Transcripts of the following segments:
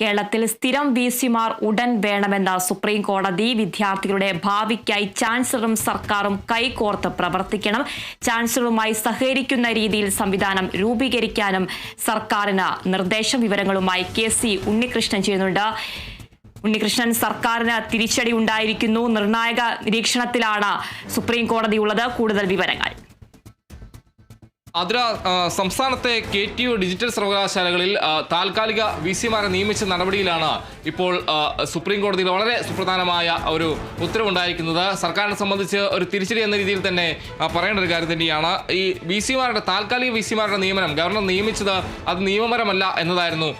കേരളത്തിൽ സ്ഥിരം വി സിമാർ ഉടൻ വേണമെന്ന സുപ്രീം കോടതി വിദ്യാർത്ഥികളുടെ ഭാവിക്കായി ചാൻസലറും സർക്കാരും കൈകോർത്ത് പ്രവർത്തിക്കണം. ചാൻസലറുമായി സഹകരിക്കുന്ന രീതിയിൽ സംവിധാനം രൂപീകരിക്കാനും സർക്കാരിന് നിർദ്ദേശം വിവരങ്ങളുമായി കെ സി ഉണ്ണികൃഷ്ണൻ ചെയ്യുന്നുണ്ട്. ഉണ്ണികൃഷ്ണൻ സർക്കാരിന് തിരിച്ചടി ഉണ്ടായിരിക്കുന്നു. നിർണായക നിരീക്ഷണത്തിലാണ് സുപ്രീം കോടതി ഉള്ളത്. കൂടുതൽ വിവരങ്ങൾ. അതിര സംസ്ഥാനത്തെ കെ ടി യു ഡിജിറ്റൽ സർവകലാശാലകളിൽ താൽക്കാലിക വി സിമാരെ നിയമിച്ച നടപടിയിലാണ് ഇപ്പോൾ സുപ്രീം കോടതിയിൽ വളരെ സുപ്രധാനമായ ഒരു ഉത്തരവുണ്ടായിരിക്കുന്നത്. സർക്കാരിനെ സംബന്ധിച്ച് ഒരു തിരിച്ചടി എന്ന രീതിയിൽ തന്നെ പറയേണ്ട ഒരു കാര്യം തന്നെയാണ്. ഈ വി സിമാരുടെ താൽക്കാലിക വി സിമാരുടെ നിയമനം ഗവർണർ നിയമിച്ചത് അത് നിയമപരമല്ല എന്നതായിരുന്നു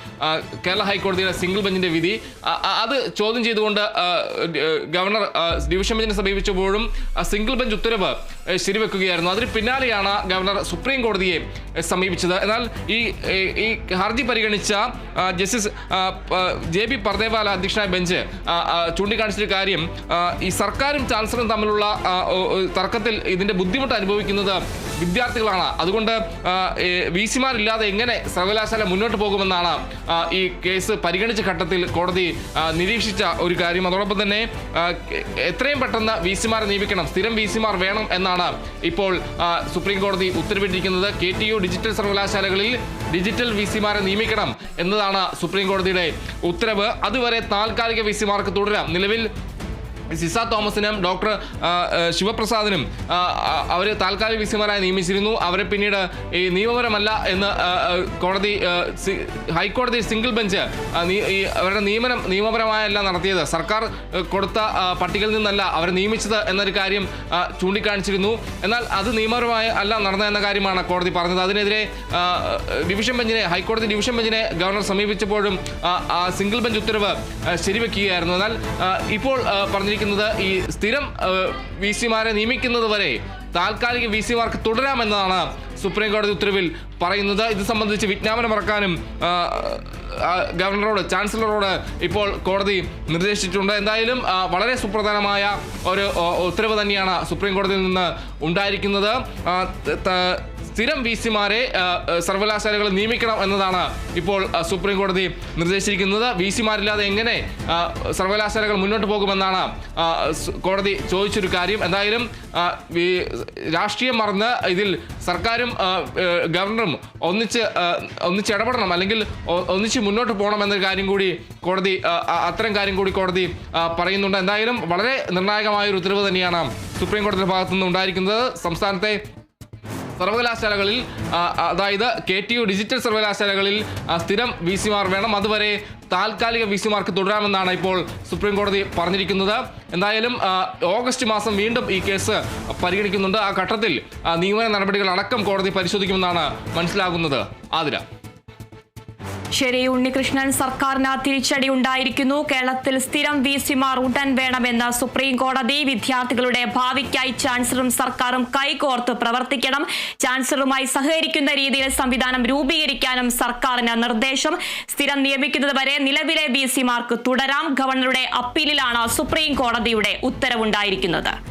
കേരള ഹൈക്കോടതിയുടെ സിംഗിൾ ബെഞ്ചിന്റെ വിധി. അത് ചോദ്യം ചെയ്തുകൊണ്ട് ഗവർണർ ഡിവിഷൻ ബെഞ്ചിനെ സമീപിച്ചപ്പോഴും സിംഗിൾ ബെഞ്ച് ഉത്തരവ് ശരിവെക്കുകയായിരുന്നു. അതിന് പിന്നാലെയാണ് ഗവർണർ സുപ്രീം കോടതിയെ സമീപിച്ചത്. എന്നാൽ ഈ ഈ ഹർജി പരിഗണിച്ച ജസ്റ്റിസ് ജെ ബി പർദേവാല അധ്യക്ഷനായ ബെഞ്ച് ചൂണ്ടിക്കാണിച്ചൊരു കാര്യം ഈ സർക്കാരും ചാൻസലറും തമ്മിലുള്ള തർക്കത്തിൽ ഇതിന്റെ ബുദ്ധിമുട്ട് അനുഭവിക്കുന്നത് വിദ്യാർത്ഥികളാണ്. അതുകൊണ്ട് വി സിമാരില്ലാതെ എങ്ങനെ സർവകലാശാല മുന്നോട്ട് പോകുമെന്നാണ് ഈ കേസ് പരിഗണിച്ച ഘട്ടത്തിൽ കോടതി നിരീക്ഷിച്ച ഒരു കാര്യം. അതോടൊപ്പം തന്നെ എത്രയും പെട്ടെന്ന് വി സിമാരെ നിയമിക്കണം. സ്ഥിരം വി സിമാർ വേണം എന്നാണ് ഇപ്പോൾ സുപ്രീം കോടതി ഉത്തരവിട്ടിരിക്കുന്നത്. കെ ടി യു ഡിജിറ്റൽ സർവകലാശാലകളിൽ ഡിജിറ്റൽ വി സിമാരെ നിയമിക്കണം എന്നതാണ് സുപ്രീം കോടതിയുടെ ഉത്തരവ്. അതുവരെ താൽക്കാലിക വി സിമാർക്ക് തുടരാം. നിലവിൽ സിസ തോമസിനും ഡോക്ടർ ശിവപ്രസാദിനും അവർ താൽക്കാലിക വിസിമാരായി നിയമിച്ചിരുന്നു. അവരെ പിന്നീട് ഈ നിയമപരമല്ല എന്ന് കോടതി ഹൈക്കോടതി സിംഗിൾ ബെഞ്ച് അവരുടെ നിയമനം നിയമപരമായല്ല നടത്തിയത്. സർക്കാർ കൊടുത്ത പട്ടികയിൽ നിന്നല്ല അവരെ നിയമിച്ചത് എന്നൊരു കാര്യം ചൂണ്ടിക്കാണിച്ചിരുന്നു. എന്നാൽ അത് നിയമപരമായ അല്ല നടന്ന എന്ന കാര്യമാണ് കോടതി പറഞ്ഞത്. അതിനെതിരെ ഡിവിഷൻ ബെഞ്ചിനെ ഹൈക്കോടതി ഡിവിഷൻ ബെഞ്ചിനെ ഗവർണർ സമീപിച്ചപ്പോഴും സിംഗിൾ ബെഞ്ച് ഉത്തരവ് ശരിവെക്കുകയായിരുന്നു. എന്നാൽ ഇപ്പോൾ ആ, പറഞ്ഞിരിക്കുന്നത് ഈ സ്ഥിരം വി സിമാരെ നിയമിക്കുന്നത് വരെ താൽക്കാലിക വി സിമാർക്ക് തുടരാമെന്നതാണ് സുപ്രീം കോടതി ഉത്തരവിൽ പറയുന്നത്. ഇത് സംബന്ധിച്ച് വിജ്ഞാപനം ഇറക്കാനും ഗവർണറോട് ചാൻസലറോട് ഇപ്പോൾ കോടതി നിർദ്ദേശിച്ചിട്ടുണ്ട്. എന്തായാലും വളരെ സുപ്രധാനമായ ഒരു ഉത്തരവ് തന്നെയാണ് സുപ്രീം കോടതിയിൽ നിന്ന് ഉണ്ടായിരിക്കുന്നത്. സ്ഥിരം വി സിമാരെ സർവകലാശാലകൾ നിയമിക്കണം എന്നതാണ് ഇപ്പോൾ സുപ്രീം കോടതി നിർദ്ദേശിച്ചിരിക്കുന്നത്. വി സിമാരില്ലാതെ എങ്ങനെ സർവകലാശാലകൾ മുന്നോട്ട് പോകുമെന്നാണ് കോടതി ചോദിച്ചൊരു കാര്യം. എന്തായാലും രാഷ്ട്രീയം മറന്ന് ഇതിൽ സർക്കാരും ഗവർണറും ഒന്നിച്ച് ഒന്നിച്ച് ഇടപെടണം അല്ലെങ്കിൽ ഒന്നിച്ച് മുന്നോട്ട് പോകണം എന്നൊരു കാര്യം കൂടി കോടതി അത്തരം കാര്യം കൂടി കോടതി പറയുന്നുണ്ട്. എന്തായാലും വളരെ നിർണായകമായ ഒരു ഉത്തരവ് തന്നെയാണ് സുപ്രീം കോടതിയുടെ ഭാഗത്തുനിന്ന് ഉണ്ടായിരിക്കുന്നത്. സംസ്ഥാനത്തെ സർവകലാശാലകളിൽ അതായത് കെ ടി യു ഡിജിറ്റൽ സർവകലാശാലകളിൽ സ്ഥിരം വി സിമാർ വേണം. അതുവരെ താൽക്കാലിക വി സിമാർക്ക് തുടരാമെന്നാണ് ഇപ്പോൾ സുപ്രീം കോടതി പറഞ്ഞിരിക്കുന്നത്. എന്തായാലും ഓഗസ്റ്റ് മാസം വീണ്ടും ഈ കേസ് പരിഗണിക്കുന്നുണ്ട്. ആ ഘട്ടത്തിൽ നിയമന നടപടികൾ അടക്കം കോടതി പരിശോധിക്കുമെന്നാണ് മനസ്സിലാകുന്നത്. ആതിര. ശരി ഉണ്ണികൃഷ്ണൻ സർക്കാരിന് തിരിച്ചടി ഉണ്ടായിരിക്കുന്നു. കേരളത്തിൽ സ്ഥിരം വി സിമാർ ഉടൻ വേണമെന്ന് സുപ്രീം കോടതി വിദ്യാർത്ഥികളുടെ ഭാവിക്കായി ചാൻസലറും സർക്കാരും കൈകോർത്ത് പ്രവർത്തിക്കണം. ചാൻസലറുമായി സഹകരിക്കുന്ന രീതിയിൽ സംവിധാനം രൂപീകരിക്കാനും സർക്കാരിന് നിർദ്ദേശം. സ്ഥിരം നിയമിക്കുന്നത് വരെ നിലവിലെ വി തുടരാം. ഗവർണറുടെ അപ്പീലിലാണ് സുപ്രീം കോടതിയുടെ ഉത്തരവുണ്ടായിരിക്കുന്നത്.